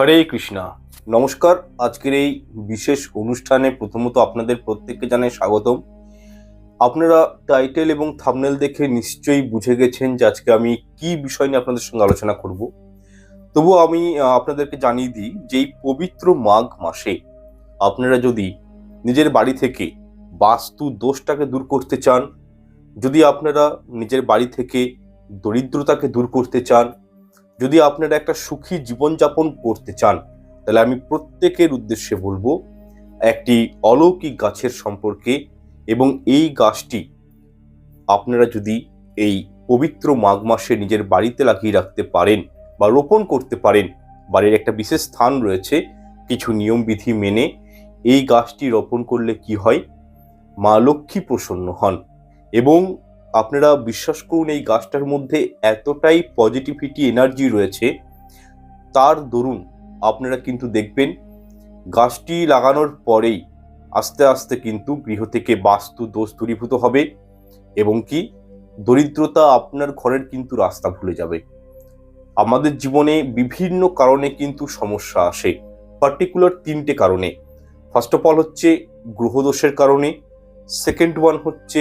হরে কৃষ্ণা। নমস্কার, আজকের এই বিশেষ অনুষ্ঠানে প্রথমত আপনাদের প্রত্যেককে জানাই স্বাগতম। আপনারা টাইটেল এবং থামনেল দেখে নিশ্চয়ই বুঝে গেছেন যে আজকে আমি কি বিষয় নিয়ে আপনাদের সঙ্গে আলোচনা করব। তবু আমি আপনাদেরকে জানিয়ে দিই যে এই পবিত্র মাঘ মাসে আপনারা যদি নিজের বাড়ি থেকে বাস্তু দোষটাকে দূর করতে চান, যদি আপনারা নিজের বাড়ি থেকে দরিদ্রতাকে দূর করতে চান যদি আপনারা একটা সুখী জীবনযাপন করতে চান, তাহলে আমি প্রত্যেকের উদ্দেশ্যে বলব, একটি অলৌকিক গাছের সম্পর্কে এবং এই গাছটি আপনারা যদি এই পবিত্র মাঘ মাসে নিজের বাড়িতে লাগিয়ে রাখতে পারেন বা রোপণ করতে পারেন, বাড়ির একটা বিশেষ স্থান রয়েছে, কিছু নিয়মবিধি মেনে এই গাছটি রোপণ করলে কি হয়? মা লক্ষ্মী প্রসন্ন হন এবং আপনারা বিশ্বাস করুন, এই গাছটার মধ্যে এতটাই পজিটিভিটি এনার্জি রয়েছে। তার দরুন আপনারা কিন্তু দেখবেন, গাছটি লাগানোর পরেই আস্তে আস্তে কিন্তু গৃহ থেকে বাস্তু দোষ দূরীভূত হবে এবং কি দরিদ্রতা আপনার ঘরের কিন্তু রাস্তা ভুলে যাবে। আমাদের জীবনে বিভিন্ন কারণে কিন্তু সমস্যা আসে পার্টিকুলার তিনটে কারণে। ফার্স্ট অফ অল হচ্ছে গ্রহদোষের কারণে সেকেন্ড ওয়ান হচ্ছে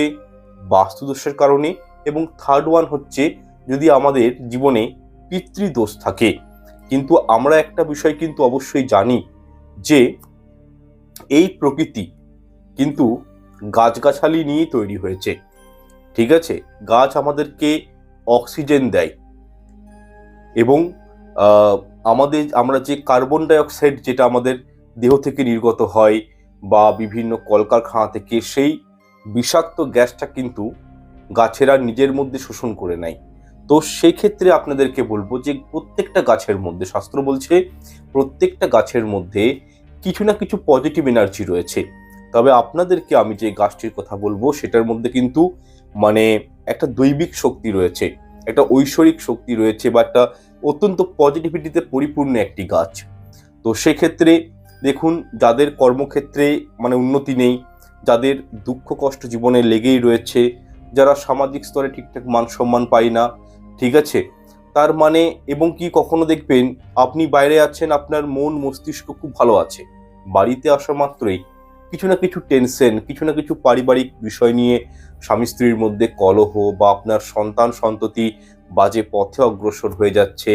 বাস্তুদোষের কারণে এবং থার্ড ওয়ান হচ্ছে যদি আমাদের জীবনে পিতৃদোষ থাকে। কিন্তু আমরা একটা বিষয় কিন্তু অবশ্যই জানি যে এই প্রকৃতি কিন্তু গাছগাছালি নিয়েই তৈরি হয়েছে। ঠিক আছে? গাছ আমাদেরকে অক্সিজেন দেয় এবং আমাদের, আমরা যে কার্বন ডাই অক্সাইড যেটা আমাদের দেহ থেকে নির্গত হয় বা বিভিন্ন কলকারখানা থেকে সেই বিষাক্ত গ্যাসটা কিন্তু গাছেরা নিজের মধ্যে শোষণ করে নেয়। তো সেই ক্ষেত্রে আপনাদেরকে বলব যে প্রত্যেকটা গাছের মধ্যে, শাস্ত্র বলছে প্রত্যেকটা গাছের মধ্যে কিছু না কিছু পজিটিভ এনার্জি রয়েছে। তবে আপনাদেরকে আমি যে গাছটির কথা বলব, সেটার মধ্যে কিন্তু মানে একটা দৈবিক শক্তি রয়েছে, একটা ঐশ্বরিক শক্তি রয়েছে বা একটা অত্যন্ত পজিটিভিটিতে পরিপূর্ণ একটি গাছ। তো সেক্ষেত্রে দেখুন, যাদের কর্মক্ষেত্রে মানে উন্নতি নেই যাদের দুঃখ কষ্ট জীবনে লেগেই রয়েছে, যারা সামাজিক স্তরে ঠিকঠাক মান সম্মান পায় না, ঠিক আছে? তার মানে এবং কি কখনো দেখবেন আপনি বাইরে আছেন, আপনার মন মস্তিষ্ক খুব ভালো আছে। বাড়িতে আসা মাত্রই কিছু না কিছু টেনশন কিছু না কিছু পারিবারিক বিষয় নিয়ে স্বামী স্ত্রীর মধ্যে কলহ বা আপনার সন্তান সন্ততি বাজে পথে অগ্রসর হয়ে যাচ্ছে,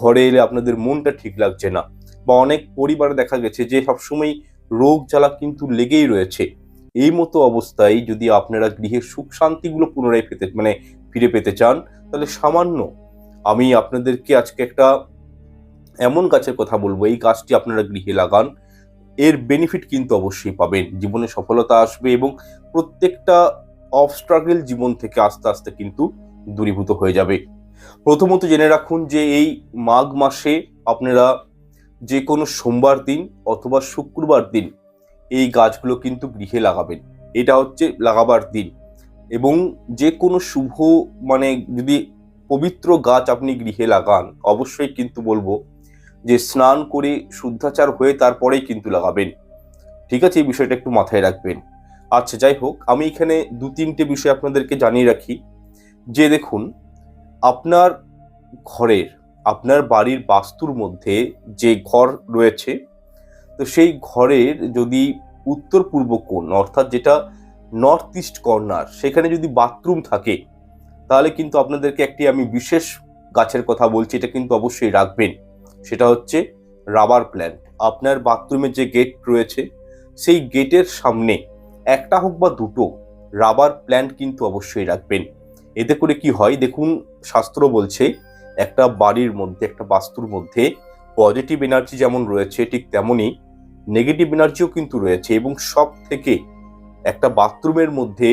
ঘরে এলে আপনাদের মনটা ঠিক লাগছে না। বা অনেক পরিবারে দেখা গেছে যে সবসময় রোগ জ্বালা কিন্তু লেগেই রয়েছে। এই মতো অবস্থায় যদি আপনারা গৃহের সুখ শান্তিগুলো পুনরায় পেতে মানে ফিরে পেতে চান, তাহলে সামান্য আমি আপনাদেরকে আজকে একটা এমন গাছের কথা বলব, এই গাছটি আপনারা গৃহে লাগান। এর বেনিফিট কিন্তু অবশ্যই পাবেন। জীবনে সফলতা আসবে এবং প্রত্যেকটা অফ অবস্ট্রাগল জীবন থেকে আস্তে আস্তে কিন্তু দূরীভূত হয়ে যাবে। প্রথমত জেনে রাখুন যে এই মাঘ মাসে আপনারা যে কোনো সোমবার দিন অথবা শুক্রবার দিন এই গাছগুলো কিন্তু গৃহে লাগাবেন। এটা হচ্ছে লাগাবার দিন। এবং যে কোনো শুভ মানে যদি পবিত্র গাছ আপনি গৃহে লাগান, অবশ্যই কিন্তু বলব যে স্নান করে শুদ্ধাচার হয়ে তারপরেই কিন্তু লাগাবেন। ঠিক আছে? এই বিষয়টা একটু মাথায় রাখবেন। আচ্ছা যাই হোক, আমি এখানে দু তিনটে বিষয় আপনাদেরকে জানিয়ে রাখি। যে দেখুন, আপনার ঘরের, আপনার বাড়ির বাস্তুর মধ্যে যে ঘর রয়েছে তো সেই ঘরের যদি উত্তর পূর্ব কোণ, অর্থাৎ যেটা নর্থ ইস্ট কর্নার সেখানে যদি বাথরুম থাকে, তাহলে কিন্তু আপনাদেরকে একটি আমি বিশেষ গাছের কথা বলছি, এটা কিন্তু অবশ্যই রাখবেন। সেটা হচ্ছে রাবার প্ল্যান্ট আপনার বাথরুমের যে গেট রয়েছে, সেই গেটের সামনে একটা হোক বা দুটো রাবার প্ল্যান্ট কিন্তু অবশ্যই রাখবেন। এতে করে কি হয়? দেখুন, শাস্ত্র বলছে, একটা বাড়ির মধ্যে, একটা বাস্তুর মধ্যে পজিটিভ এনার্জি যেমন রয়েছে, ঠিক তেমনই নেগেটিভ এনার্জিও কিন্তু রয়েছে এবং সব থেকে একটা বাথরুমের মধ্যে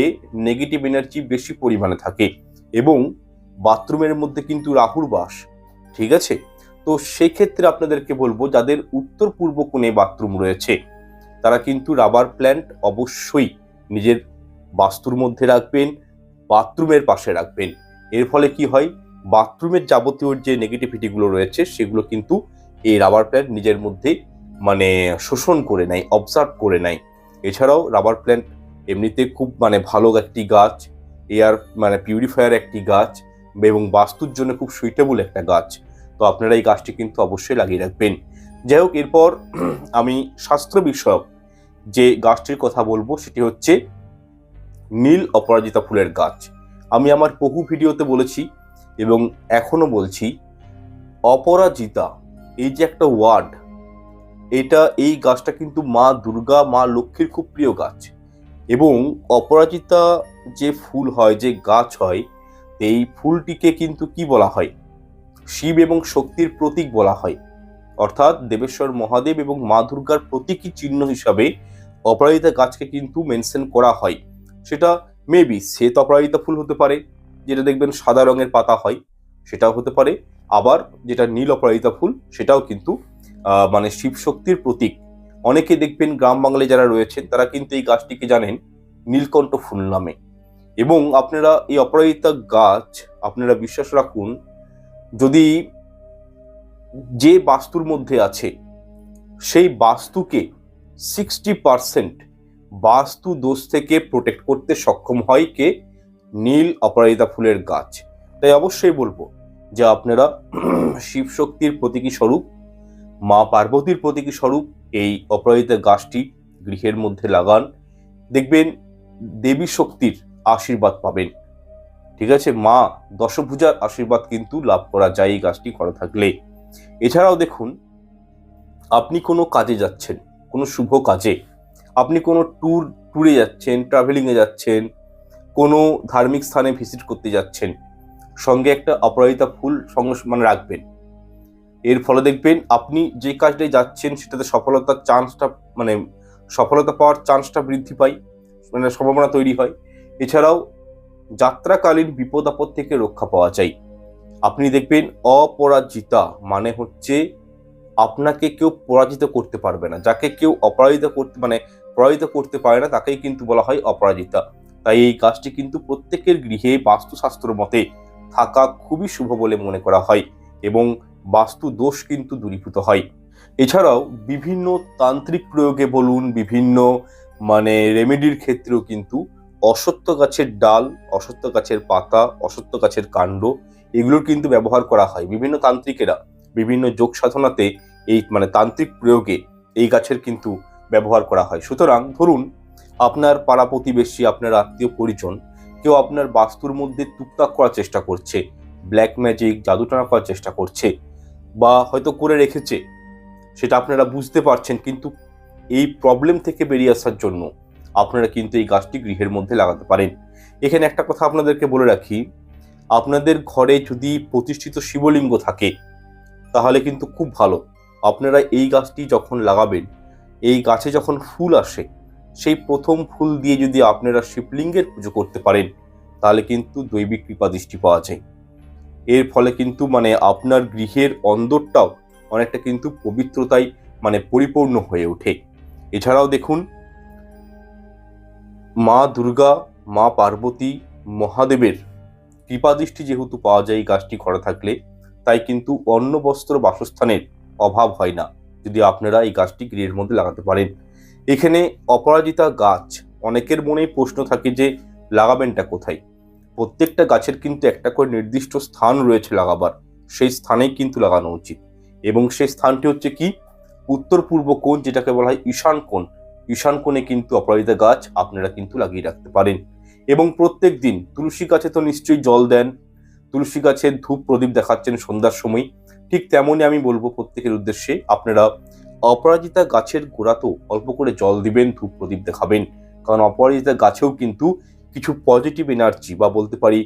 নেগেটিভ এনার্জি বেশি পরিমাণে থাকে এবং বাথরুমের মধ্যে কিন্তু রাহুর বাস, ঠিক আছে? তো সেই ক্ষেত্রে আপনাদেরকে বলব, যাদের উত্তর পূর্ব কোণে বাথরুম রয়েছে, তারা কিন্তু রাবার প্ল্যান্ট অবশ্যই নিজের বাস্তুর মধ্যে রাখবেন, বাথরুমের পাশে রাখবেন। এর ফলে কি হয়? বাথরুমের যাবতীয় যে নেগেটিভিটিগুলো রয়েছে, সেগুলো কিন্তু এই রাবার প্ল্যান্ট নিজের মধ্যে মানে শোষণ করে নেয় অবজার্ভ করে নেয়। এছাড়াও রাবার প্ল্যান্ট এমনিতে খুব মানে ভালো একটি গাছ এয়ার মানে পিউরিফায়ার একটি গাছ এবং বাস্তুর জন্য খুব সুইটেবল একটা গাছ। তো আপনারা এই গাছটি কিন্তু অবশ্যই লাগিয়ে রাখবেন। যাই হোক, এরপর আমি শাস্ত্র বিষয়ক যে গাছটির কথা বলব সেটি হচ্ছে নীল অপরাজিতা ফুলের গাছ। আমি আমার বহু ভিডিওতে বলেছি এবং এখনও বলছি, অপরাজিতা এই যে একটা ওয়ার্ড, এটা এই গাছটা কিন্তু মা দুর্গা, মা লক্ষ্মীর খুব প্রিয় গাছ। এবং অপরাজিতা যে ফুল হয়, যে গাছ হয়, এই ফুলটিকে কিন্তু কি বলা হয়? শিব এবং শক্তির প্রতীক বলা হয়। অর্থাৎ দেবেশ্বর মহাদেব এবং মা দুর্গার প্রতীকী চিহ্ন হিসাবে অপরাজিতা গাছকে কিন্তু মেনশন করা হয়। সেটা মেবি শ্বেত অপরাজিতা ফুল হতে পারে, যেটা দেখবেন সাদা রঙের পাতা হয়, সেটাও হতে পারে। আবার যেটা নীল অপরাজিতা ফুল, সেটাও কিন্তু মানে শিব শক্তির প্রতীক। অনেকে দেখবেন গ্রাম বাংলায় যারা রয়েছেন, তারা কিন্তু এই গাছটিকে জানেন নীলকণ্ঠ ফুল নামে। এবং আপনারা এই অপরাজিতা গাছ আপনারা বিশ্বাস রাখুন, যদি যে বাস্তুর মধ্যে আছে, সেই বাস্তুকে সিক্সটি পার্সেন্ট বাস্তু দোষ থেকে প্রোটেক্ট করতে সক্ষম হয় কে? নীল অপরাজিতা ফুলের গাছ। তাই অবশ্যই বলব যে আপনারা শিব শক্তির প্রতীকী স্বরূপ, মা পার্বতীর প্রতীকী স্বরূপ, এই অপরাজিতা গাছটি গৃহের মধ্যে লাগান। দেখবেন দেবী শক্তির আশীর্বাদ পাবেন। ঠিক আছে? মা দশভুজার আশীর্বাদ কিন্তু লাভ করা যায় এই গাছটি করা থাকলে। এছাড়াও দেখুন, আপনি কোনো কাজে যাচ্ছেন, কোনো শুভ কাজে, আপনি কোনো ট্যুর, ট্যুরে যাচ্ছেন, ট্রাভেলিংয়ে যাচ্ছেন, কোনো ধার্মিক স্থানে ভিজিট করতে যাচ্ছেন সঙ্গে একটা অপরাজিতা ফুল সঙ্গে মানে রাখবেন। এর ফলে দেখবেন আপনি যে কাজটায় যাচ্ছেন সেটাতে সফলতার চান্সটা মানে সফলতা পাওয়ার চান্সটা বৃদ্ধি পায় মানে সম্ভাবনা তৈরি হয়। এছাড়াও যাত্রাকালীন বিপদ আপদ থেকে রক্ষা পাওয়া যায়। আপনি দেখবেন অপরাজিতা মানে হচ্ছে আপনাকে কেউ পরাজিত করতে পারবে না। যাকে কেউ অপরাজিত করতে মানে পরাজিত করতে পারে না, তাকেই কিন্তু বলা হয় অপরাজিতা। তাই এই কাজটি কিন্তু প্রত্যেকের গৃহে বাস্তুশাস্ত্র মতে থাকা খুবই শুভ বলে মনে করা হয় এবং বাস্তু দোষ কিন্তু দূরীভূত হয়। এছাড়াও বিভিন্ন তান্ত্রিক প্রয়োগে বলুন, বিভিন্ন মানে রেমেডির ক্ষেত্রেও কিন্তু অসত্য গাছের ডাল, অসত্য গাছের পাতা, অসত্য গাছের কাণ্ড এগুলোর কিন্তু ব্যবহার করা হয়। বিভিন্ন তান্ত্রিকেরা বিভিন্ন যোগ সাধনাতে এই মানে তান্ত্রিক প্রয়োগে এই গাছের কিন্তু ব্যবহার করা হয়। সুতরাং ধরুন, আপনার পাড়া প্রতিবেশী, আপনার আত্মীয় পরিজন কেউ আপনার বাস্তুর মধ্যে টুকটাক করার চেষ্টা করছে ব্ল্যাক ম্যাজিক জাদুটানা করার চেষ্টা করছে, বা হয়তো করে রেখেছে, সেটা আপনারা বুঝতে পারছেন, কিন্তু এই প্রবলেম থেকে বেরিয়ে আসার জন্য আপনারা কিন্তু এই গাছটি গৃহের মধ্যে লাগাতে পারেন। এখানে একটা কথা আপনাদেরকে বলে রাখি, আপনাদের ঘরে যদি প্রতিষ্ঠিত শিবলিঙ্গ থাকে, তাহলে কিন্তু খুব ভালো। আপনারা এই গাছটি যখন লাগাবেন, এই গাছে যখন ফুল আসে সেই প্রথম ফুল দিয়ে যদি আপনারা শিবলিঙ্গের পুজো করতে পারেন, তাহলে কিন্তু দৈবিক কৃপা দৃষ্টি পাওয়া যায়। এর ফলে কিন্তু মানে আপনার গৃহের অন্দরটাও অনেকটা কিন্তু পবিত্রতায় মানে পরিপূর্ণ হয়ে ওঠে। এছাড়াও দেখুন, মা দুর্গা, মা পার্বতী, মহাদেবের কৃপাদৃষ্টি যেহেতু পাওয়া যায় গাছটি ঘরে থাকলে, তাই কিন্তু অন্ন বস্ত্র বাসস্থানের অভাব হয় না। যদি আপনারা এই গাছটি গৃহের মধ্যে লাগাতে পারেন এখানে অপরাজিতা গাছ, অনেকের মনেই প্রশ্ন থাকে যে লাগাবেনটা কোথায়? প্রত্যেকটা গাছের কিন্তু একটা করে নির্দিষ্ট স্থান রয়েছে লাগাবার, সেই স্থানেই কিন্তু লাগানো উচিত। এবং সেই স্থানটি হচ্ছে কি? উত্তর পূর্ব কোণ, যেটাকে বলা হয় ঈশান কোণ। ঈশান কোণে কিন্তু অপরাজিতা গাছ আপনারা কিন্তু লাগিয়ে রাখতে পারেন। এবং প্রত্যেক দিন তুলসী গাছে তো নিশ্চয়ই জল দেন। তুলসী গাছের ধূপ প্রদীপ দেখাচ্ছেন সন্ধ্যার সময়। ঠিক তেমনই আমি বলব প্রত্যেকের উদ্দেশ্যে আপনারা অপরাজিতা গাছের গোড়াতেও অল্প করে জল দিবেন ধূপ প্রদীপ দেখাবেন। কারণ অপরাজিতা গাছেও কিন্তু কিছু পজিটিভ এনার্জি বা বলতে পারি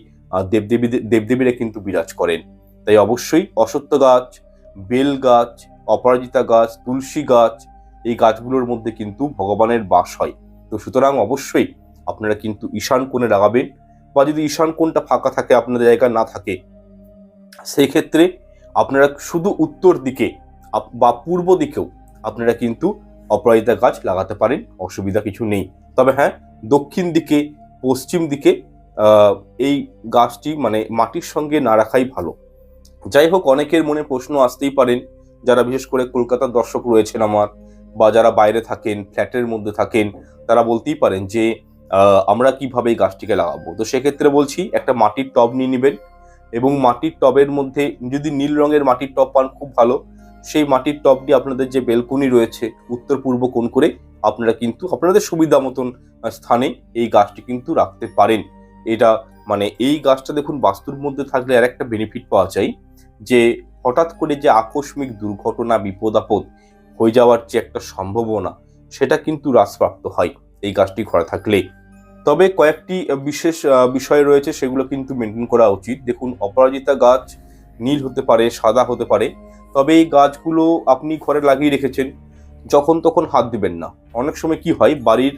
দেবদেবী, দেবদেবীরা কিন্তু বিরাজ করেন। তাই অবশ্যই অসত্য গাছ, বেল গাছ, অপরাজিতা গাছ, তুলসী গাছ, এই গাছগুলোর মধ্যে কিন্তু ভগবানের বাস হয়। তো সুতরাং অবশ্যই আপনারা কিন্তু ঈশান কোণে লাগাবেন বা যদি ঈশান কোণটা ফাঁকা থাকে আপনাদের জায়গা না থাকে, সেই ক্ষেত্রে আপনারা শুধু উত্তর দিকে বা পূর্ব দিকেও আপনারা কিন্তু অপরাজিতা গাছ লাগাতে পারেন, অসুবিধা কিছু নেই। তবে হ্যাঁ দক্ষিণ দিকে, পশ্চিম দিকে এই গাছটি মানে মাটির সঙ্গে না রাখাই ভালো। যাই হোক, অনেকের মনে প্রশ্ন আসতেই পারেন, যারা বিশেষ করে কলকাতার দর্শক রয়েছেন আমার, বা যারা বাইরে থাকেন, ফ্ল্যাটের মধ্যে থাকেন, তারা বলতেই পারেন যে আমরা কীভাবে এই গাছটিকে লাগাবো? তো সেক্ষেত্রে বলছি, একটা মাটির টব নিয়ে নেবেন এবং মাটির টবের মধ্যে, যদি নীল রঙের মাটির টব পান, খুব ভালো। সেই মাটির টব দিয়ে আপনাদের যে বেলকনি রয়েছে, উত্তর, পূর্ব কোণ করে আপনারা কিন্তু আপনাদের সুবিধা মতন স্থানে এই গাছটি কিন্তু রাখতে পারেন। এটা মানে এই গাছটা দেখুন বাস্তুর মধ্যে থাকলে আর একটা বেনিফিট পাওয়া যায়, যে হঠাৎ করে যে আকস্মিক দুর্ঘটনা, বিপদ, আপদ হয়ে যাওয়ার যে একটা সম্ভাবনা, সেটা কিন্তু হ্রাসপ্রাপ্ত হয় এই গাছটি ঘরে থাকলে। তবে কয়েকটি বিশেষ বিষয় রয়েছে সেগুলো কিন্তু মেনটেন করা উচিত। দেখুন, অপরাজিতা গাছ নীল হতে পারে, সাদা হতে পারে, তবে এই গাছগুলো আপনি ঘরে লাগিয়ে রেখেছেন, যখন তখন হাত দিবেন না। অনেক সময় কি হয়, বাড়ির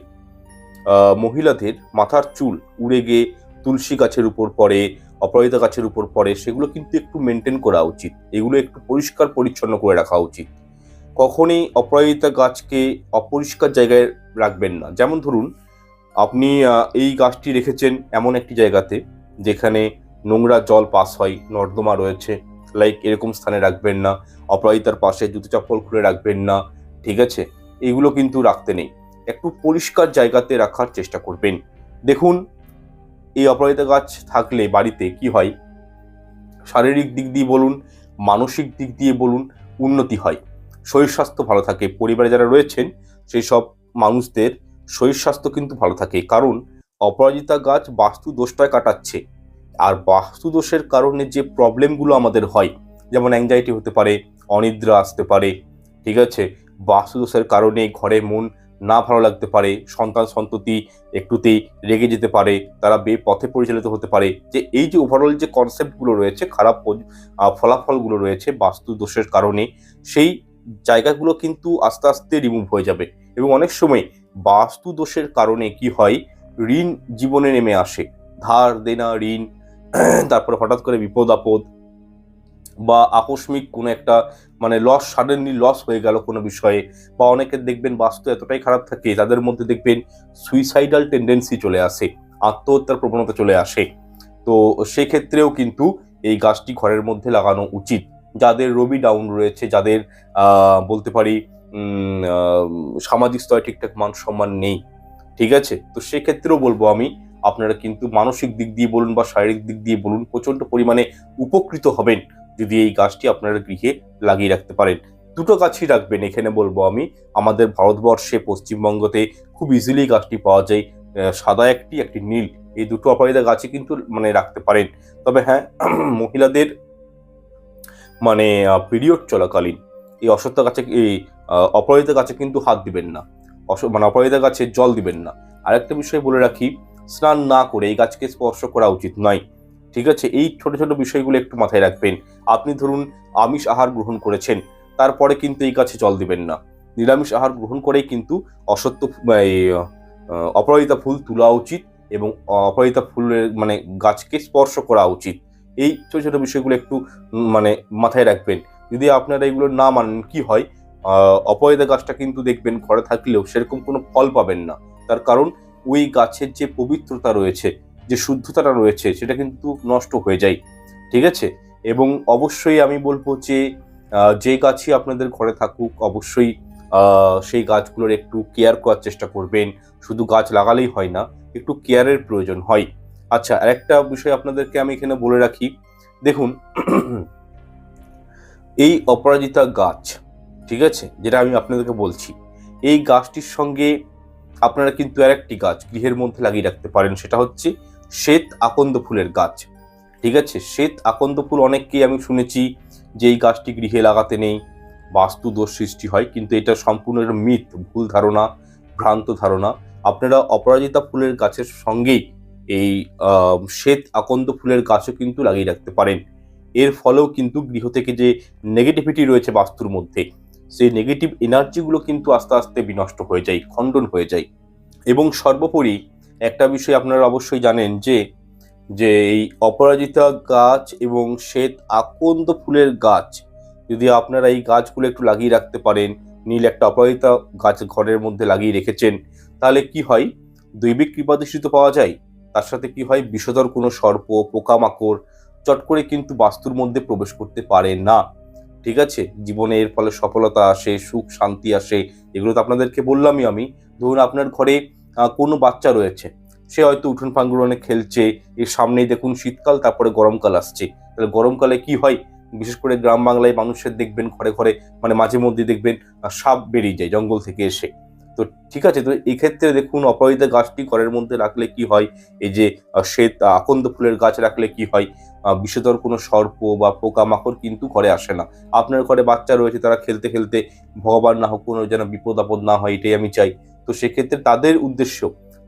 মহিলাদের মাথার চুল উড়ে গিয়ে তুলসী গাছের উপর পড়ে, অপরাজিতা গাছের উপর পড়ে, সেগুলো কিন্তু একটু মেনটেন করা উচিত। এগুলো একটু পরিষ্কার পরিচ্ছন্ন করে রাখা উচিত। কখনই অপরাজিতা গাছকে অপরিষ্কার জায়গায় রাখবেন না। যেমন ধরুন, আপনি এই গাছটি রেখেছেন এমন একটি জায়গাতে, যেখানে নোংরা জল পাস হয়, নর্দমা রয়েছে। লাইক এরকম স্থানে রাখবেন না, অপরাজিতার পাশে জুতো চপ্পল খুলে রাখবেন না, ঠিক আছে? এগুলো কিন্তু রাখতে নেই। একটু পরিষ্কার জায়গাতে রাখার চেষ্টা করবেন। দেখুন, এই অপরাজিতা গাছ থাকলে বাড়িতে কি হয়? শারীরিক দিক দিয়ে বলুন, মানসিক দিক দিয়ে বলুন, উন্নতি হয়। শরীর স্বাস্থ্য ভালো থাকে। পরিবারে যারা রয়েছেন সেই সব মানুষদের শরীর স্বাস্থ্য কিন্তু ভালো থাকে। কারণ, অপরাজিতা গাছ বাস্তু দোষটায় কাটাচ্ছে। আর বাস্তুদোষের কারণে যে প্রবলেমগুলো আমাদের হয়, যেমন অ্যাংজাইটি হতে পারে, অনিদ্রা আসতে পারে, ঠিক আছে? বাস্তুদোষের কারণে ঘরে মন না ভালো লাগতে পারে, সন্তান সন্ততি একটুতেই রেগে যেতে পারে, তারা বেপথে পরিচালিত হতে পারে, যে এই যে ওভারঅল যে কনসেপ্টগুলো রয়েছে, খারাপ ফলাফলগুলো রয়েছে বাস্তু দোষের কারণে, সেই জায়গাগুলো কিন্তু আস্তে আস্তে রিমুভ হয়ে যাবে। এবং অনেক সময় বাস্তু দোষের কারণে কি হয়? ঋণ জীবনে নেমে আসে। ধার দেনা, ঋণ তারপরে হঠাৎ করে বিপদ আপদ বা আকস্মিক কোনো একটা মানে লস সাডেনলি লস হয়ে গেল কোনো বিষয়ে বা অনেকের দেখবেন বাস্তু এতটাই খারাপ থাকে, তাদের মধ্যে দেখবেন সুইসাইডাল টেন্ডেন্সি চলে আসে, আত্মহত্যার প্রবণতা চলে আসে। তো সেক্ষেত্রেও কিন্তু এই গাছটি ঘরের মধ্যে লাগানো উচিত। যাদের রবি ডাউন রয়েছে, যাদের বলতে পারি সামাজিক স্তরে ঠিকঠাক মান সম্মান নেই, ঠিক আছে? তো সেক্ষেত্রেও বলব আমি আপনারা কিন্তু মানসিক দিক দিয়ে বলুন বা শারীরিক দিক দিয়ে বলুন প্রচণ্ড পরিমাণে উপকৃত হবেন যদি এই গাছটি আপনারা গৃহে লাগিয়ে রাখতে পারেন। দুটো গাছই রাখবেন, এখানে বলব আমি। আমাদের ভারতবর্ষে, পশ্চিমবঙ্গতে খুব ইজিলি গাছটি পাওয়া যায়। সাদা একটি একটি নীল। এই দুটো অপরাজিতা গাছে কিন্তু মানে রাখতে পারেন। তবে হ্যাঁ মহিলাদের মানে পিরিয়ড চলাকালীন। এই অসত্য গাছে, এই অপরাজিতা গাছে কিন্তু হাত দিবেন না। মানে অপরাজিতা গাছে জল দিবেন না। আরেকটা বিষয় বলে রাখি স্নান না করে এই গাছকে স্পর্শ করা উচিত নয়। ঠিক আছে? এই ছোট ছোট বিষয়গুলো একটু মাথায় রাখবেন। আপনি ধরুন, আমিষ আহার গ্রহণ করেছেন, তারপরে কিন্তু এই গাছে জল দিবেন না। নিরামিষ আহার গ্রহণ করেই কিন্তু অসত্য অপরাজিতা ফুল তোলা উচিত এবং অপরাজিতা ফুলের মানে গাছকে স্পর্শ করা উচিত। এই ছোটো ছোটো বিষয়গুলো একটু মানে মাথায় রাখবেন। যদি আপনারা এগুলো না মানেন, কি হয়? অপরাজিতা গাছটা কিন্তু দেখবেন ঘরে থাকলেও সেরকম কোনো ফল পাবেন না। তার কারণ ওই গাছের যে পবিত্রতা রয়েছে, যে শুদ্ধতাটা রয়েছে, সেটা কিন্তু নষ্ট হয়ে যায়। ঠিক আছে? এবং অবশ্যই আমি বলব যে যে গাছই আপনাদের ঘরে থাকুক, অবশ্যই সেই গাছগুলোর একটু কেয়ার করার চেষ্টা করবেন। শুধু গাছ লাগালেই হয় না, একটু কেয়ারের প্রয়োজন হয়। আচ্ছা আরেকটা বিষয় আপনাদেরকে আমি এখানে বলে রাখি। দেখুন, এই অপরাজিতা গাছ, ঠিক আছে? যেটা আমি আপনাদেরকে বলছি, এই গাছটির সঙ্গে আপনারা কিন্তু আরেকটি গাছ গৃহের মধ্যে লাগিয়ে রাখতে পারেন, সেটা হচ্ছে শ্বেত আকন্দ ফুলের গাছ। ঠিক আছে? শ্বেত আকন্দ ফুল অনেককেই আমি শুনেছি যে এই গাছটি গৃহে লাগাতে নেই বাস্তু দোষ সৃষ্টি হয়, কিন্তু এটা সম্পূর্ণ একটা মিথ, ভুল ধারণা, ভ্রান্ত ধারণা। আপনারা অপরাজিতা ফুলের গাছের সঙ্গেই এই শ্বেত আকন্দ ফুলের গাছও কিন্তু লাগিয়ে রাখতে পারেন। এর ফলেও কিন্তু গৃহ থেকে যে নেগেটিভিটি রয়েছে বাস্তুর মধ্যে সেই নেগেটিভ এনার্জিগুলো কিন্তু আস্তে আস্তে বিনষ্ট হয়ে যায়, খণ্ডন হয়ে যায়। এবং সর্বোপরি একটা বিষয় আপনারা অবশ্যই জানেন যে যে এই অপরাজিতা গাছ এবং শ্বেত আকন্দ ফুলের গাছ, যদি আপনারা এই গাছগুলো একটু লাগিয়ে রাখতে পারেন, নীল একটা অপরাজিতা গাছ ঘরের মধ্যে লাগিয়ে রেখেছেন, তাহলে কি হয়? দৈবিক কৃপাদৃষ্টি তো পাওয়া যায়, তার সাথে কি হয়? বিষধর কোনো সর্প, পোকামাকড় চট করে কিন্তু বাস্তুর মধ্যে প্রবেশ করতে পারে না। ঠিক আছে? জীবনে এর ফলে সফলতা আসে, সুখ, শান্তি আসে, এগুলো তো আপনাদেরকে বললামই আমি। ধরুন আপনার ঘরে কোনো বাচ্চা রয়েছে, সে হয়তো উঠোন ফাঙ্গুরনে খেলছে, এর সামনেই দেখুন শীতকাল, তারপরে গরমকাল আসছে। তাহলে গরমকালে কি হয়? বিশেষ করে গ্রাম বাংলায় মানুষের দেখবেন ঘরে ঘরে মানে মাঝে মধ্যে দেখবেন সাপ বেরিয়ে যায় জঙ্গল থেকে এসে। তো ঠিক আছে, তো এক্ষেত্রে দেখুন অপরাজিতা গাছটি ঘরের মধ্যে রাখলে কি হয়? এই যে শ্বেত আকন্দ ফুলের গাছ রাখলে কি হয়? বিষধর কোনো সর্প বা পোকামাকড় কিন্তু ঘরে আসে না। আপনার ঘরে বাচ্চা রয়েছে, তারা খেলতে খেলতে ভগবান না হোক কোনো যেন বিপদ আপদ না হয়, এটাই আমি চাই। তো সেক্ষেত্রে তাদের উদ্দেশ্য,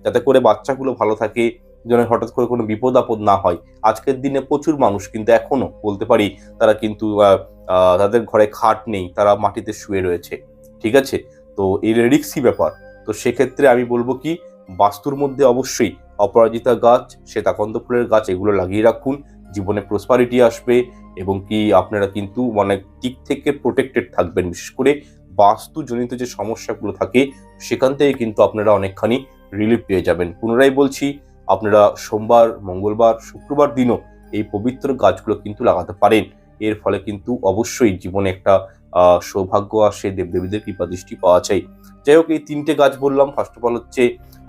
যাতে করে বাচ্চাগুলো ভালো থাকে, যেন হঠাৎ করে কোনো বিপদ আপদ না হয়। আজকের দিনে প্রচুর মানুষ কিন্তু এখনও বলতে পারি, তারা কিন্তু তাদের ঘরে খাট নেই, তারা মাটিতে শুয়ে রয়েছে। ঠিক আছে? তো এই রিক্সি ব্যাপার। তো সেক্ষেত্রে আমি বলব কি, বাস্তুর মধ্যে অবশ্যই অপরাজিতা গাছ, শ্বেতাকন্দ ফুলের গাছ, এগুলো লাগিয়ে রাখুন। জীবনে প্রসপারিটি আসবে এবং কি আপনারা কিন্তু অনেক দিক থেকে প্রোটেক্টেড থাকবেন। বিশেষ করে বাস্তুজনিত যে সমস্যাগুলো থাকে, সেখান থেকে কিন্তু আপনারা অনেকখানি রিলিফ পেয়ে যাবেন। পুনরায় বলছি, আপনারা সোমবার, মঙ্গলবার, শুক্রবার দিনও এই পবিত্র গাছগুলো কিন্তু লাগাতে পারেন। এর ফলে কিন্তু অবশ্যই জীবনে একটা সৌভাগ্য আসে, দেবদেবীদের কৃপা দৃষ্টি পাওয়া যায় যাই হোক, এই তিনটে গাছ বললাম। ফার্স্ট অফ অল হচ্ছে,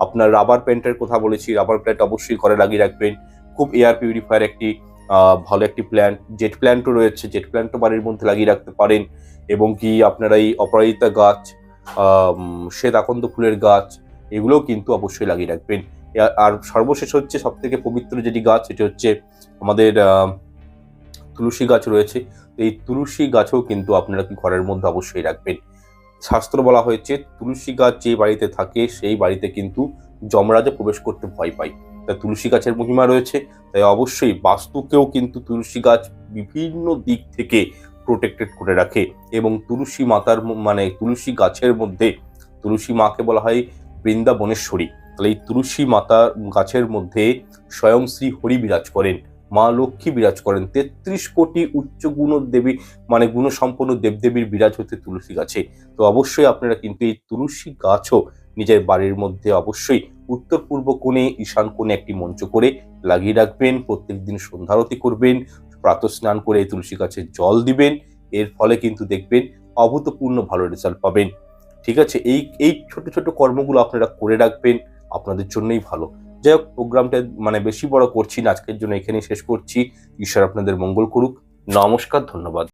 আপনার রাবার প্যান্টের কথা বলেছি। রাবার প্যান্ট অবশ্যই ঘরে লাগিয়ে রাখবেন। খুব এয়ার পিউরিফায়ার একটি ভালো একটি প্ল্যান্ট জেট প্ল্যান্টও রয়েছে জেট প্ল্যান্টও বাড়ির মধ্যে লাগিয়ে রাখতে পারেন এবং কি আপনারা এই অপরাজিতা গাছ আম, শ্বেত আকন্দ ফুলের গাছ এগুলোও কিন্তু অবশ্যই লাগিয়ে রাখবেন। আর- সর্বশেষ হচ্ছে সব থেকে পবিত্র যেটি গাছ সেটি হচ্ছে আমাদের তুলসী গাছ রয়েছে। এই তুলসী গাছও কিন্তু আপনারা কি ঘরের মধ্যে অবশ্যই রাখবেন। শাস্ত্র বলা হয়েছে তুলসী গাছ যে বাড়িতে থাকে সেই বাড়িতে কিন্তু যমরাজা প্রবেশ করতে ভয় পায়। তাই তুলসী গাছের মহিমা রয়েছে, তাই অবশ্যই বাস্তুকেও কিন্তু তুলসী গাছ বিভিন্ন দিক থেকে প্রোটেক্টেড করে রাখে এবং তুলসী মাতার মানে তুলসী গাছের মধ্যে, তুলসী মাকে বলা হয় বৃন্দাবনেশ্বরী। তাহলে এই তুলসী মাতা গাছের মধ্যে স্বয়ং শ্রী হরি বিরাজ করেন, মা লক্ষ্মী বিরাজ করেন, তেত্রিশ কোটি উচ্চ গুণ দেবী মানে গুণসম্পন্ন দেবদেবীর বিরাজ হতে তুলসী গাছে। তো অবশ্যই আপনারা কিন্তু এই তুলসী গাছও নিজের বাড়ির মধ্যে অবশ্যই উত্তর পূর্ব কোণে, ঈশান কোণে একটি মঞ্চ করে লাগিয়ে রাখবেন প্রত্যেকদিন সন্ধ্যারতি করবেন, প্রাতঃ স্নান করে তুলসী গাছে জল দিবেন, এর ফলে কিন্তু দেখবেন অভূতপূর্ণ ভালো রেজাল্ট পাবেন। ঠিক আছে? এই এই ছোট ছোট কর্মগুলো আপনারা করে রাখবেন, আপনাদের জন্যই ভালো। যাই হোক প্রোগ্রামটা মানে বেশি বড় করছি না, আজকের জন্য এখানেই শেষ করছি। ঈশ্বর আপনাদের মঙ্গল করুক। নমস্কার, ধন্যবাদ।